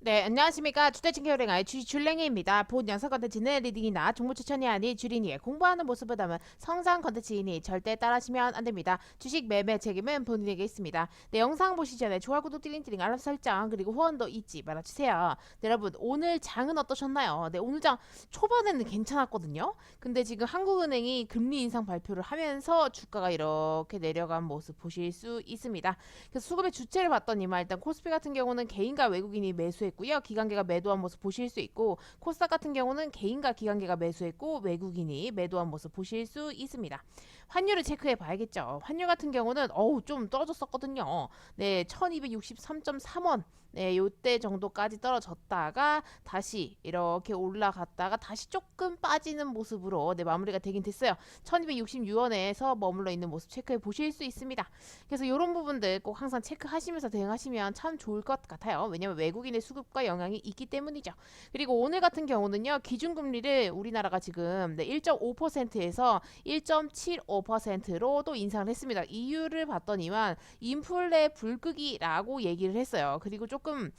네, 안녕하십니까. 케어랭아의 주식 줄랭이입니다. 본 영상 컨텐츠는 리딩이나 정보 추천이 아닌 주린이의 공부하는 모습을 담은 성장 컨텐츠이니 절대 따라하시면 안 됩니다. 주식 매매 책임은 본인에게 있습니다. 네, 영상 보시기 전에 좋아요, 구독, 띠링띠링, 알람 설정, 그리고 후원도 잊지 말아주세요. 네, 여러분, 오늘 장은 어떠셨나요? 네, 오늘 장 초반에는 괜찮았거든요. 근데 지금 한국은행이 금리 인상 발표를 하면서 주가가 이렇게 내려간 모습 보실 수 있습니다. 그래서 수급의 주체를 봤더니만 일단 코스피 같은 경우는 개인과 외국인이 매수했고 요. 기관계가 매도한 모습 보실 수 있고 코스닥 같은 경우는 개인과 기관계가 매수했고 외국인이 매도한 모습 보실 수 있습니다. 환율을 체크해 봐야겠죠. 환율 같은 경우는 어우 좀 떨어졌었거든요. 네, 1263.3원. 네, 요때 정도까지 떨어졌다가 다시 이렇게 올라갔다가 다시 조금 빠지는 모습으로 네, 마무리가 되긴 됐어요. 1266원에서 머물러 있는 모습 체크해 보실 수 있습니다. 그래서 이런 부분들 꼭 항상 체크하시면서 대응하시면 참 좋을 것 같아요. 왜냐면 외국인의 수급과 영향이 있기 때문이죠. 그리고 오늘 같은 경우는요, 기준금리를 우리나라가 지금 네, 1.5%에서 1.75%로 또 인상을 했습니다. 이유를 봤더니만 인플레 불끄기라고 얘기를 했어요. 그리고 조금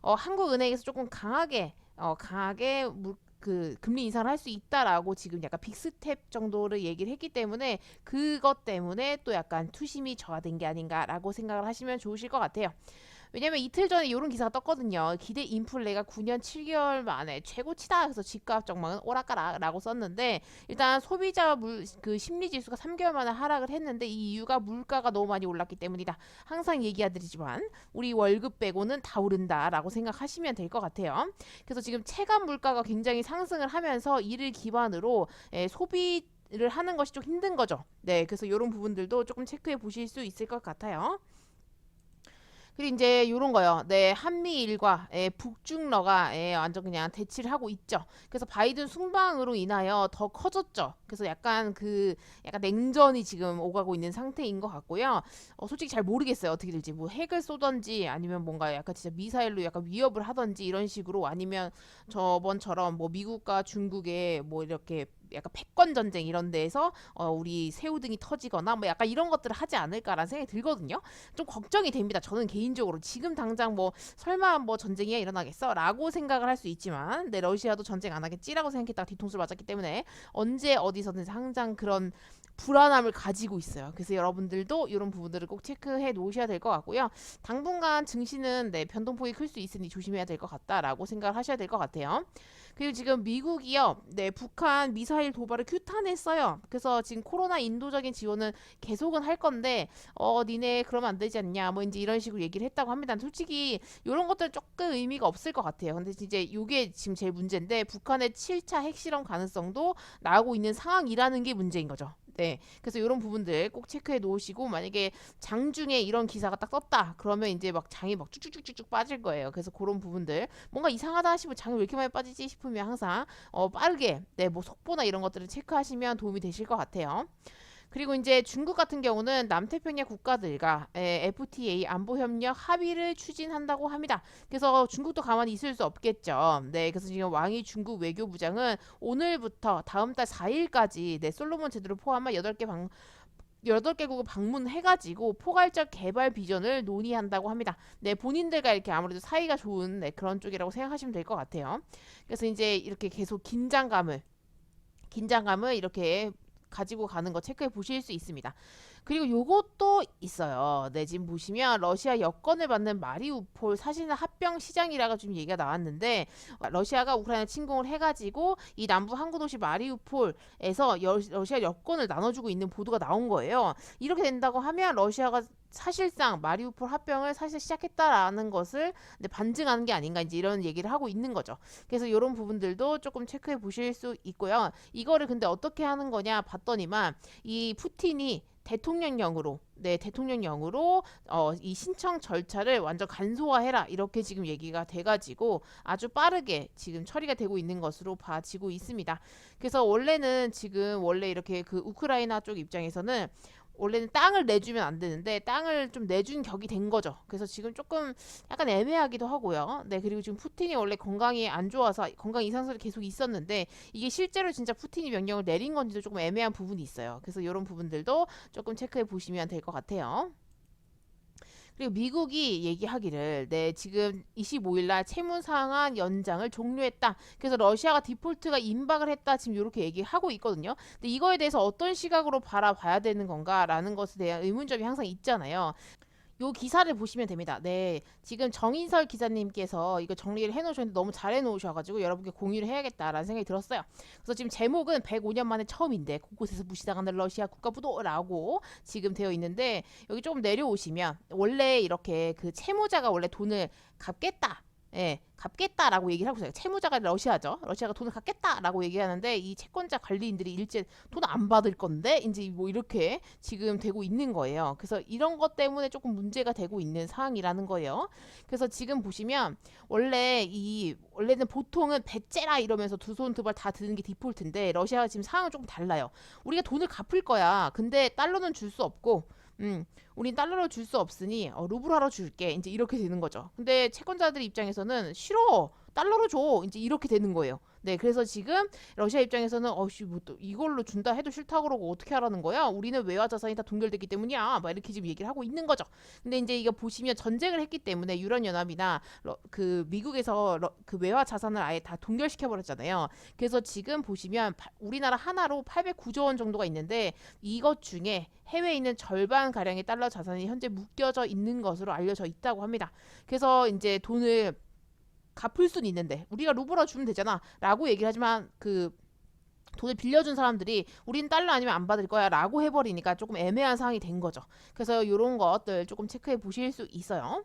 어, 한국은행에서 조금 강하게 어, 강하게 물, 그 금리 인상을 할 수 있다라고 지금 약간 빅스텝 정도를 얘기를 했기 때문에 그것 때문에 또 약간 투심이 저하된 게 아닌가라고 생각을 하시면 좋으실 것 같아요. 왜냐면 이틀 전에 이런 기사가 떴거든요. 기대 인플레가 9년 7개월 만에 최고치다. 그래서 집값 전망은 오락가락라고 썼는데 일단 소비자 물 그 심리 지수가 3개월 만에 하락을 했는데 이 이유가 물가가 너무 많이 올랐기 때문이다. 항상 얘기하드리지만 우리 월급 빼고는 다 오른다라고 생각하시면 될 것 같아요. 그래서 지금 체감 물가가 굉장히 상승을 하면서 이를 기반으로 에, 소비 를 하는 것이 좀 힘든 거죠. 네, 그래서 이런 부분들도 조금 체크해 보실 수 있을 것 같아요. 그리고 이제 요런 거요. 네, 한미일과 예, 북중러가 예, 완전 그냥 대치를 하고 있죠. 그래서 바이든 순방으로 인하여 더 커졌죠. 그래서 약간 그 약간 냉전이 지금 오가고 있는 상태인 것 같고요. 어, 솔직히 잘 모르겠어요. 어떻게 될지. 뭐 핵을 쏘던지 아니면 뭔가 약간 진짜 미사일로 약간 위협을 하던지 이런 식으로 아니면 저번처럼 뭐 미국과 중국의 뭐 이렇게 약간 패권 전쟁 이런 데에서 어, 우리 새우등이 터지거나 뭐 약간 이런 것들을 하지 않을까라는 생각이 들거든요. 좀 걱정이 됩니다. 저는 개인적으로 지금 당장 뭐 설마 뭐 전쟁이 일어나겠어라고 생각을 할 수 있지만 네 러시아도 전쟁 안 하겠지라고 생각했다가 뒤통수를 맞았기 때문에 언제 어디서든 항상 그런 불안함을 가지고 있어요. 그래서 여러분들도 이런 부분들을 꼭 체크해 놓으셔야 될 것 같고요. 당분간 증시는 네, 변동폭이 클 수 있으니 조심해야 될 것 같다라고 생각을 하셔야 될 것 같아요. 그리고 지금 미국이요, 네, 북한 미사일 도발을 규탄했어요. 그래서 지금 코로나 인도적인 지원은 계속은 할 건데, 어, 니네 그러면 안 되지 않냐, 뭐 이제 이런 식으로 얘기를 했다고 합니다. 솔직히 이런 것들 조금 의미가 없을 것 같아요. 근데 이제 이게 지금 제일 문제인데, 북한의 7차 핵실험 가능성도 나오고 있는 상황이라는 게 문제인 거죠. 네. 그래서 이런 부분들 꼭 체크해 놓으시고 만약에 장 중에 이런 기사가 딱 떴다. 그러면 이제 막 장이 막 쭉쭉쭉쭉 빠질 거예요. 그래서 그런 부분들 뭔가 이상하다 하시면 장이 왜 이렇게 많이 빠지지 싶으면 항상 어 빠르게 네, 뭐 속보나 이런 것들을 체크하시면 도움이 되실 것 같아요. 그리고 이제 중국 같은 경우는 남태평양 국가들과 에, FTA 안보 협력 합의를 추진한다고 합니다. 그래서 중국도 가만히 있을 수 없겠죠. 네, 그래서 지금 왕이 중국 외교부장은 오늘부터 다음 달 4일까지 네, 솔로몬 제도를 포함한 8개 방 8개국을 방문해가지고 포괄적 개발 비전을 논의한다고 합니다. 네, 본인들과 이렇게 아무래도 사이가 좋은 네, 그런 쪽이라고 생각하시면 될 것 같아요. 그래서 이제 이렇게 계속 긴장감을 긴장감을 이렇게 가지고 가는 거 체크해 보실 수 있습니다. 그리고 요것도 있어요. 네, 지금 보시면 러시아 여권을 받는 마리우폴 사실은 합병 시장이라고 좀 얘기가 나왔는데 러시아가 우크라이나 침공을 해가지고 이 남부 항구 도시 마리우폴에서 여, 러시아 여권을 나눠주고 있는 보도가 나온 거예요. 이렇게 된다고 하면 러시아가 사실상 마리우폴 합병을 사실 시작했다라는 것을 반증하는 게 아닌가 이제 이런 얘기를 하고 있는 거죠. 그래서 이런 부분들도 조금 체크해 보실 수 있고요. 이거를 근데 어떻게 하는 거냐 봤더니만 이 푸틴이 대통령령으로 네 대통령령으로 어, 이 신청 절차를 완전 간소화해라 이렇게 지금 얘기가 돼가지고 아주 빠르게 지금 처리가 되고 있는 것으로 봐지고 있습니다. 그래서 원래는 지금 원래 이렇게 그 우크라이나 쪽 입장에서는 원래는 땅을 내주면 안 되는데 땅을 좀 내준 격이 된 거죠. 그래서 지금 조금 약간 애매하기도 하고요. 네 그리고 지금 푸틴이 원래 건강이 안 좋아서 건강 이상설이 계속 있었는데 이게 실제로 진짜 푸틴이 명령을 내린 건지도 조금 애매한 부분이 있어요. 그래서 이런 부분들도 조금 체크해 보시면 될 것 같아요. 그리고 미국이 얘기하기를 네 지금 25일날 채무 상환 연장을 종료했다. 그래서 러시아가 디폴트가 임박을 했다. 지금 이렇게 얘기하고 있거든요. 근데 이거에 대해서 어떤 시각으로 바라봐야 되는 건가라는 것에 대한 의문점이 항상 있잖아요. 요 기사를 보시면 됩니다. 네, 지금 정인설 기자님께서 이거 정리를 해놓으셨는데 너무 잘 해놓으셔가지고 여러분께 공유를 해야겠다라는 생각이 들었어요. 그래서 지금 제목은 105년 만에 처음인데 곳곳에서 무시당하는 러시아 국가부도라고 지금 되어 있는데 여기 조금 내려오시면 원래 이렇게 그 채무자가 원래 돈을 갚겠다. 예, 갚겠다라고 얘기를 하고 있어요. 채무자가 러시아죠. 러시아가 돈을 갚겠다라고 얘기하는데 이 채권자 관리인들이 일제 돈 안 받을 건데 이제 뭐 이렇게 지금 되고 있는 거예요. 그래서 이런 것 때문에 조금 문제가 되고 있는 상황이라는 거예요. 그래서 지금 보시면 원래 이 원래는 보통은 배째라 이러면서 두 손 두 발 다 드는 게 디폴트인데 러시아가 지금 상황은 조금 달라요. 우리가 돈을 갚을 거야. 근데 달러는 줄 수 없고 음, 우린 달러로 줄 수 없으니 어, 루블화로 줄게. 이제 이렇게 되는 거죠. 근데 채권자들 입장에서는 싫어. 달러로 줘. 이제 이렇게 되는 거예요. 네, 그래서 지금 러시아 입장에서는 어씨 뭐또 이걸로 준다 해도 싫다 그러고 어떻게 하라는 거야? 우리는 외화 자산이 다 동결됐기 때문이야. 막 이렇게 지금 얘기를 하고 있는 거죠. 근데 이제 이거 보시면 전쟁을 했기 때문에 유럽 연합이나 그 미국에서 러- 그 외화 자산을 아예 다 동결시켜 버렸잖아요. 그래서 지금 보시면 파- 우리나라 하나로 809조 원 정도가 있는데 이것 중에 해외에 있는 절반 가량의 달러 자산이 현재 묶여져 있는 것으로 알려져 있다고 합니다. 그래서 이제 돈을 갚을 수는 있는데 우리가 루블화 주면 되잖아 라고 얘기를 하지만 그 돈을 빌려준 사람들이 우린 달러 아니면 안 받을 거야 라고 해버리니까 조금 애매한 상황이 된 거죠. 그래서 이런 것들 조금 체크해 보실 수 있어요.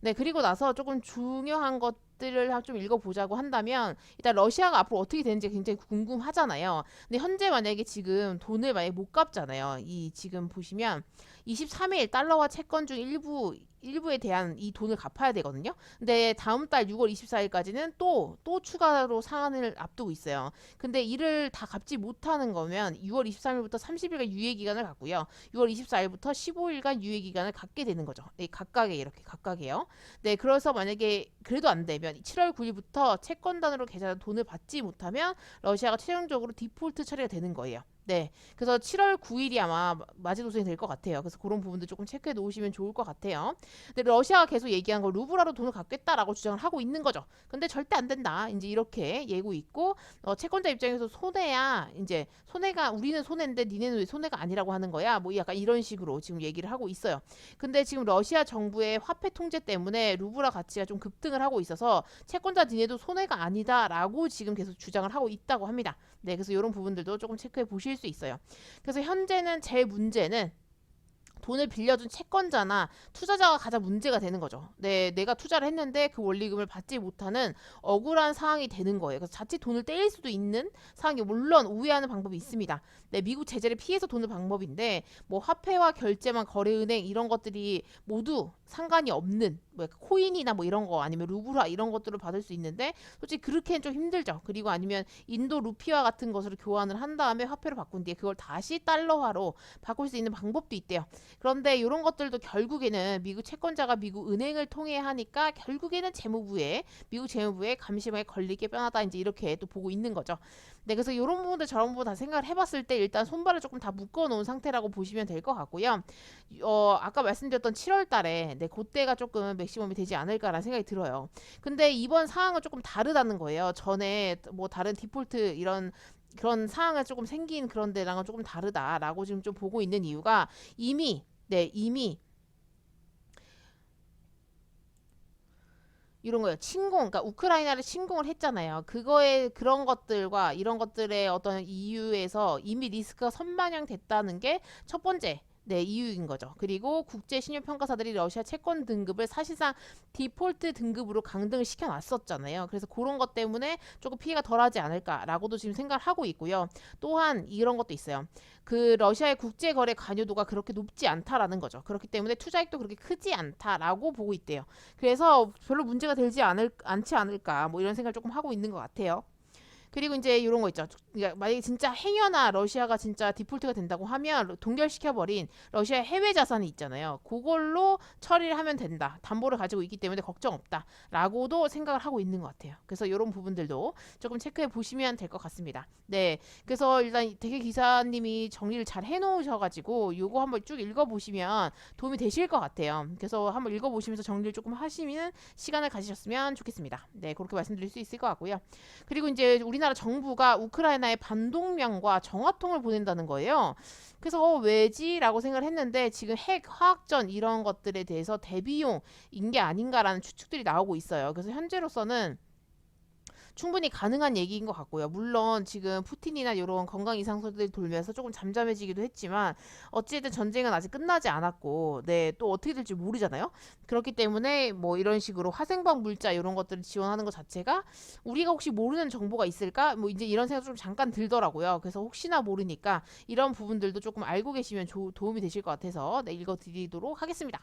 네, 그리고 나서 조금 중요한 것 들을 좀 읽어보자고 한다면 일단 러시아가 앞으로 어떻게 되는지 굉장히 궁금하잖아요. 근데 현재 만약에 지금 돈을 만약에 못 갚잖아요. 이 지금 보시면 23일 달러와 채권 중 일부 일부에 대한 이 돈을 갚아야 되거든요. 근데 다음 달 6월 24일까지는 또또 추가로 상한을 앞두고 있어요. 근데 이를 다 갚지 못하는 거면 6월 23일부터 30일간 유예 기간을 갖고요. 6월 24일부터 15일간 유예 기간을 갖게 되는 거죠. 네, 각각에 이렇게 각각이에요. 네, 그래서 만약에 그래도 안 되면 7월 9일부터 채권단으로 계좌 돈을 받지 못하면 러시아가 최종적으로 디폴트 처리가 되는 거예요. 네, 그래서 7월 9일이 아마 마지노선이 될 것 같아요. 그래서 그런 부분도 조금 체크해 놓으시면 좋을 것 같아요. 근데 러시아가 계속 얘기한 거 루블화로 돈을 갚겠다라고 주장을 하고 있는 거죠. 근데 절대 안 된다. 이제 이렇게 예고 있고 어, 채권자 입장에서 손해야 이제 손해가 우리는 손해인데 니네는 왜 손해가 아니라고 하는 거야? 뭐 약간 이런 식으로 지금 얘기를 하고 있어요. 근데 지금 러시아 정부의 화폐 통제 때문에 루블화 가치가 좀 급등을 하고 있어서 채권자 니네도 손해가 아니다라고 지금 계속 주장을 하고 있다고 합니다. 네, 그래서 이런 부분들도 조금 체크해 보실 수 있어요. 그래서 현재는 제일 문제는 돈을 빌려준 채권자나 투자자가 가장 문제가 되는 거죠. 네, 내가 투자를 했는데 그 원리금을 받지 못하는 억울한 상황이 되는 거예요. 그래서 자칫 돈을 떼일 수도 있는 상황이 물론 우회하는 방법이 있습니다. 네, 미국 제재를 피해서 돈을 방법인데 뭐 화폐와 결제만 거래은행 이런 것들이 모두 상관이 없는 뭐 코인이나 뭐 이런 거 아니면 루블화 이런 것들을 받을 수 있는데 솔직히 그렇게는 좀 힘들죠. 그리고 아니면 인도 루피와 같은 것으로 교환을 한 다음에 화폐로 바꾼 뒤에 그걸 다시 달러화로 바꿀 수 있는 방법도 있대요. 그런데 이런 것들도 결국에는 미국 채권자가 미국 은행을 통해 하니까 결국에는 재무부에 미국 재무부에 감시망에 걸리게 뻔하다 이제 이렇게 또 보고 있는 거죠. 네, 그래서 이런 부분들 저런 부분 다 생각을 해봤을 때 일단 손발을 조금 다 묶어 놓은 상태라고 보시면 될 것 같고요. 어, 아까 말씀드렸던 7월 달에 네, 그때가 조금 맥시멈이 되지 않을까라는 생각이 들어요. 근데 이번 상황은 조금 다르다는 거예요. 전에 뭐 다른 디폴트 이런 그런 상황이 조금 생긴 그런 데랑은 조금 다르다라고 지금 좀 보고 있는 이유가 이미 네 이미 이런 거예요. 침공, 그러니까 우크라이나를 침공을 했잖아요. 그거에 그런 것들과 이런 것들의 어떤 이유에서 이미 리스크가 선반영됐다는 게 첫 번째. 네, 이유인 거죠. 그리고 국제 신용 평가사들이 러시아 채권 등급을 사실상 디폴트 등급으로 강등을 시켜 놨었잖아요. 그래서 그런 것 때문에 조금 피해가 덜하지 않을까라고도 지금 생각을 하고 있고요. 또한 이런 것도 있어요. 그 러시아의 국제 거래 관여도가 그렇게 높지 않다라는 거죠. 그렇기 때문에 투자액도 그렇게 크지 않다라고 보고 있대요. 그래서 별로 문제가 되지 않을 않지 않을까 뭐 이런 생각을 조금 하고 있는 것 같아요. 그리고 이제 이런 거 있죠. 그러니까 만약에 진짜 행여나 러시아가 진짜 디폴트가 된다고 하면 동결시켜버린 러시아 해외 자산이 있잖아요. 그걸로 처리를 하면 된다. 담보를 가지고 있기 때문에 걱정 없다라고도 생각을 하고 있는 것 같아요. 그래서 이런 부분들도 조금 체크해 보시면 될 것 같습니다. 네, 그래서 일단 대개 기사님이 정리를 잘 해놓으셔가지고 요거 한번 쭉 읽어보시면 도움이 되실 것 같아요. 그래서 한번 읽어보시면서 정리를 조금 하시면 시간을 가지셨으면 좋겠습니다. 네, 그렇게 말씀드릴 수 있을 것 같고요. 그리고 이제 우리 나라 정부가 우크라이나에 반동량과 정화통을 보낸다는 거예요. 그래서 어, 왜지라고 생각을 했는데 지금 핵 화학전 이런 것들에 대해서 대비용인 게 아닌가라는 추측들이 나오고 있어요. 그래서 현재로서는 충분히 가능한 얘기인 것 같고요. 물론 지금 푸틴이나 이런 건강 이상소들이 돌면서 조금 잠잠해지기도 했지만 어찌됐든 전쟁은 아직 끝나지 않았고, 네, 또 어떻게 될지 모르잖아요. 그렇기 때문에 뭐 이런 식으로 화생방 물자 이런 것들을 지원하는 것 자체가 우리가 혹시 모르는 정보가 있을까? 뭐 이제 이런 생각 좀 잠깐 들더라고요. 그래서 혹시나 모르니까 이런 부분들도 조금 알고 계시면 조- 도움이 되실 것 같아서 네, 읽어드리도록 하겠습니다.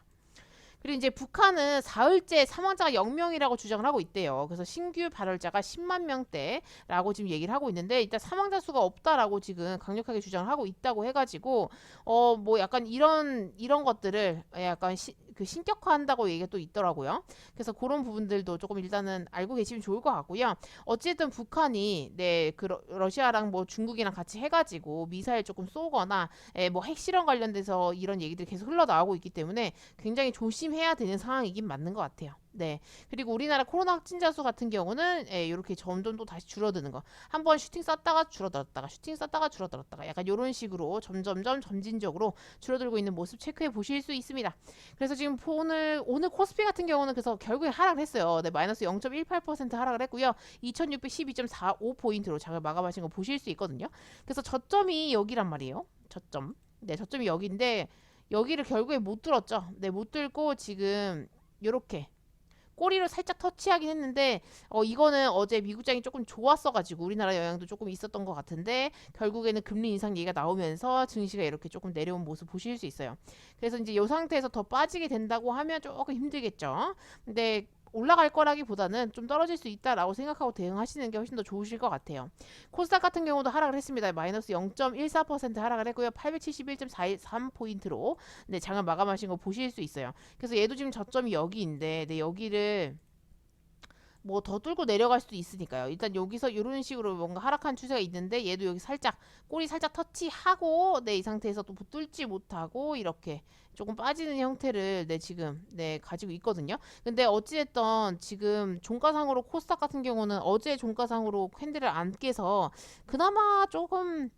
그리고 이제 북한은 사흘째 사망자가 0명이라고 주장을 하고 있대요. 그래서 신규 발열자가 10만 명대라고 지금 얘기를 하고 있는데 일단 사망자 수가 없다라고 지금 강력하게 주장을 하고 있다고 해가지고 어 뭐 약간 이런 이런 것들을 약간 시, 그 신격화한다고 얘기가 또 있더라고요. 그래서 그런 부분들도 조금 일단은 알고 계시면 좋을 것 같고요. 어쨌든 북한이 네그 러시아랑 뭐 중국이랑 같이 해가지고 미사일 조금 쏘거나 예, 뭐 핵실험 관련돼서 이런 얘기들이 계속 흘러나오고 있기 때문에 굉장히 조심 해야 되는 상황이긴 맞는 것 같아요. 네. 그리고 우리나라 코로나 확진자 수 같은 경우는 예, 이렇게 점점 또 다시 줄어드는 거. 한 번 슈팅 쐈다가 줄어들었다가 슈팅 쐈다가 줄어들었다가 약간 이런 식으로 점점점 점진적으로 줄어들고 있는 모습 체크해 보실 수 있습니다. 그래서 지금 오늘 오늘 코스피 같은 경우는 그래서 결국에 하락을 했어요. 네, 마이너스 0.18% 하락을 했고요. 2612.45 포인트로 장을 마감하신 거 보실 수 있거든요. 그래서 저점이 여기란 말이에요. 저점. 네, 저점이 여기인데 여기를 결국에 못 들었죠. 네, 못 들고 지금 요렇게 꼬리를 살짝 터치하긴 했는데 어 이거는 어제 미국장이 조금 좋았어가지고 우리나라 영향도 조금 있었던 것 같은데 결국에는 금리 인상 얘기가 나오면서 증시가 이렇게 조금 내려온 모습 보실 수 있어요. 그래서 이제 이 상태에서 더 빠지게 된다고 하면 조금 힘들겠죠. 근데 올라갈 거라기보다는 좀 떨어질 수 있다라고 생각하고 대응하시는 게 훨씬 더 좋으실 것 같아요. 코스닥 같은 경우도 하락을 했습니다. 마이너스 0.14% 하락을 했고요. 871.43포인트로 네, 장을 마감하신 거 보실 수 있어요. 그래서 얘도 지금 저점이 여기인데 네, 여기를 뭐 더 뚫고 내려갈 수도 있으니까요. 일단 여기서 이런 식으로 뭔가 하락한 추세가 있는데 얘도 여기 살짝 꼬리 살짝 터치하고 네 이 상태에서 또 뚫지 못하고 이렇게 조금 빠지는 형태를 네 지금 네 가지고 있거든요. 근데 어찌됐던 지금 종가상으로 코스닥 같은 경우는 어제 종가상으로 캔들을 안 깨서 그나마 조금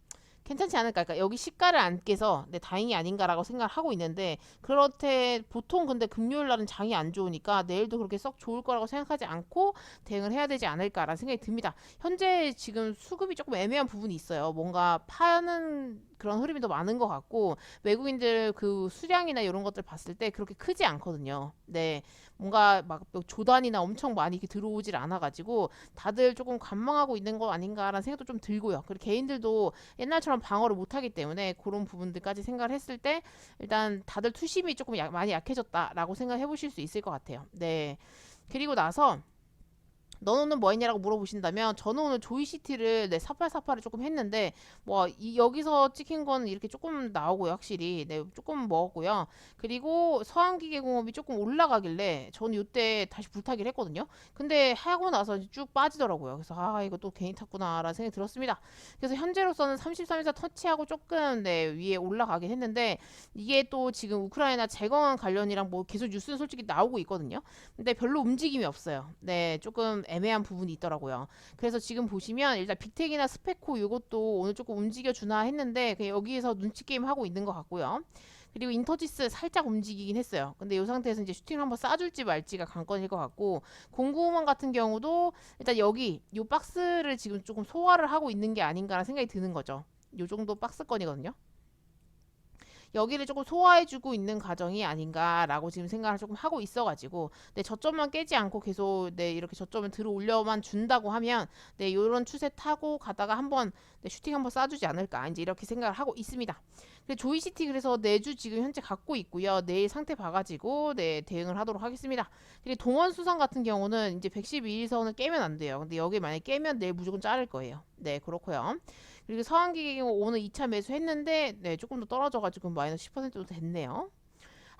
괜찮지 않을까? 그러니까 여기 시가를 안 깨서 네, 다행이 아닌가라고 생각을 하고 있는데 그렇대 보통 근데 금요일 날은 장이 안 좋으니까 내일도 그렇게 썩 좋을 거라고 생각하지 않고 대응을 해야 되지 않을까라는 생각이 듭니다. 현재 지금 수급이 조금 애매한 부분이 있어요. 뭔가 파는 그런 흐름이 더 많은 것 같고 외국인들 그 수량이나 이런 것들 봤을 때 그렇게 크지 않거든요. 네, 뭔가 막 조단이나 엄청 많이 이렇게 들어오질 않아가지고 다들 조금 관망하고 있는 거 아닌가라는 생각도 좀 들고요. 그리고 개인들도 옛날처럼 방어를 못하기 때문에 그런 부분들까지 생각을 했을 때 일단 다들 투심이 조금 약- 많이 약해졌다라고 생각해 보실 수 있을 것 같아요. 네. 그리고 나서 너는 뭐 했냐라고 물어보신다면 저는 오늘 조이시티를 네, 사팔사팔을 조금 했는데 뭐 이, 여기서 찍힌 거는 이렇게 조금 나오고요 확실히. 네 조금 먹었고요. 그리고 서한기계공업이 조금 올라가길래 저는 이때 다시 불타기를 했거든요. 근데 하고 나서 쭉 빠지더라고요. 그래서 아 이거 또 괜히 탔구나 라는 생각이 들었습니다. 그래서 현재로서는 33에서 터치하고 조금 네 위에 올라가긴 했는데 이게 또 지금 우크라이나 재건 관련이랑 뭐 계속 뉴스는 솔직히 나오고 있거든요. 근데 별로 움직임이 없어요. 네, 조금 애매한 부분이 있더라고요. 그래서 지금 보시면 일단 빅텍이나 스페코 이것도 오늘 조금 움직여 주나 했는데 여기에서 눈치 게임 하고 있는 것 같고요. 그리고 인터지스 살짝 움직이긴 했어요. 근데 이 상태에서 이제 슈팅을 한번 쏴줄지 말지가 관건일 것 같고 공구만 같은 경우도 일단 여기 이 박스를 지금 조금 소화를 하고 있는 게 아닌가라는 생각이 드는 거죠. 이 정도 박스권이거든요. 여기를 조금 소화해주고 있는 과정이 아닌가라고 지금 생각을 조금 하고 있어가지고 네, 저점만 깨지 않고 계속 네, 이렇게 저점을 들어 올려만 준다고 하면 네, 이런 추세 타고 가다가 한번 네, 슈팅 한번 쏴주지 않을까 이제 이렇게 생각을 하고 있습니다. 그래 조이시티 그래서 내주 지금 현재 갖고 있고요. 내일 상태 봐가지고 네 대응을 하도록 하겠습니다. 그리고 동원 수상 같은 경우는 이제 112일선을 깨면 안 돼요. 근데 여기 만약 깨면 내일 무조건 자를 거예요. 네 그렇고요. 그리고 서한기계 경우 오늘 2차 매수했는데 네 조금 더 떨어져가지고 마이너스 10%도 됐네요.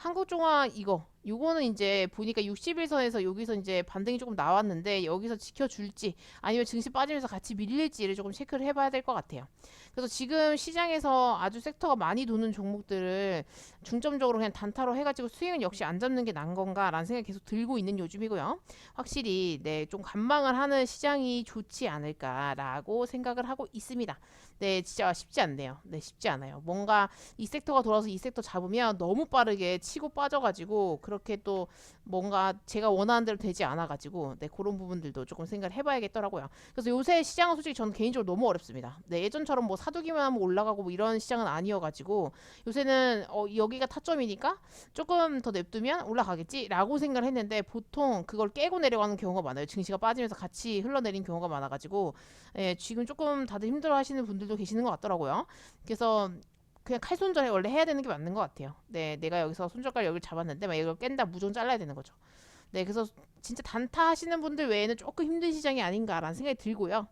한국종화 이거 요거는 이제 보니까 60일선에서 여기서 이제 반등이 조금 나왔는데 여기서 지켜줄지 아니면 증시 빠지면서 같이 밀릴지를 조금 체크를 해봐야 될 것 같아요. 그래서 지금 시장에서 아주 섹터가 많이 도는 종목들을 중점적으로 그냥 단타로 해가지고 수익은 역시 안 잡는 게 난 건가라는 생각이 계속 들고 있는 요즘이고요. 확실히 네 좀 관망을 하는 시장이 좋지 않을까라고 생각을 하고 있습니다. 네 진짜 쉽지 않네요. 네 쉽지 않아요. 뭔가 이 섹터가 돌아서 이 섹터 잡으면 너무 빠르게 치고 빠져가지고 그렇게 또 뭔가 제가 원하는 대로 되지 않아가지고 네 그런 부분들도 조금 생각을 해봐야겠더라고요. 그래서 요새 시장은 솔직히 저는 개인적으로 너무 어렵습니다. 네 예전처럼 뭐 사두기만 하면 올라가고 뭐 이런 시장은 아니어가지고 요새는 어 여기가 타점이니까 조금 더 냅두면 올라가겠지라고 생각을 했는데 보통 그걸 깨고 내려가는 경우가 많아요. 증시가 빠지면서 같이 흘러내린 경우가 많아가지고 예, 지금 조금 다들 힘들어하시는 분들도 계시는 것 같더라고요. 그래서 그냥 칼손절에 원래 해야 되는 게 맞는 것 같아요. 네, 내가 여기서 손절가를 여기 잡았는데 막 이걸 깬다 무조건 잘라야 되는 거죠. 네, 그래서 진짜 단타 하시는 분들 외에는 조금 힘든 시장이 아닌가라는 생각이 들고요.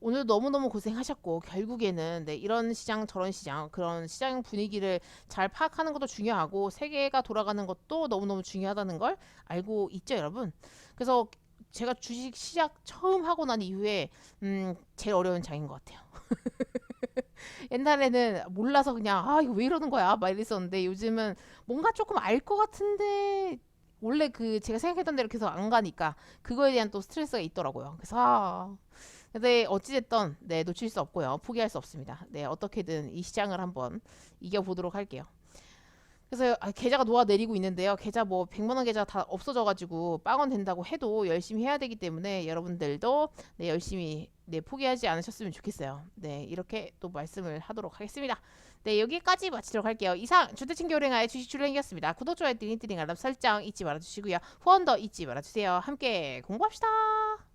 오늘 너무너무 고생하셨고 결국에는 네, 이런 시장 저런 시장 그런 시장 분위기를 잘 파악하는 것도 중요하고 세계가 돌아가는 것도 너무너무 중요하다는 걸 알고 있죠 여러분 그래서 제가 주식 시작 처음 하고 난 이후에 음, 제일 어려운 장인 것 같아요. 옛날에는 몰라서 그냥 아 이거 왜 이러는 거야? 막 이랬었는데 요즘은 뭔가 조금 알 것 같은데 원래 그 제가 생각했던 대로 계속 안 가니까 그거에 대한 또 스트레스가 있더라고요. 그래서 아 근데 어찌됐든 네 놓칠 수 없고요. 포기할 수 없습니다. 네 어떻게든 이 시장을 한번 이겨보도록 할게요 그래서 아, 계좌가 녹아내리고 있는데요. 계좌 뭐 100만 원 계좌 다 없어져 가지고 빵원 된다고 해도 열심히 해야 되기 때문에 여러분들도 네 열심히 네 포기하지 않으셨으면 좋겠어요. 네 이렇게 또 말씀을 하도록 하겠습니다. 네 여기까지 마치도록 할게요. 이상 주택친교 랭아의 주식 줄랭이었습니다. 구독 좋아요 띠링띠링 알람 설정 잊지 말아주시고요. 후원도 잊지 말아주세요. 함께 공부합시다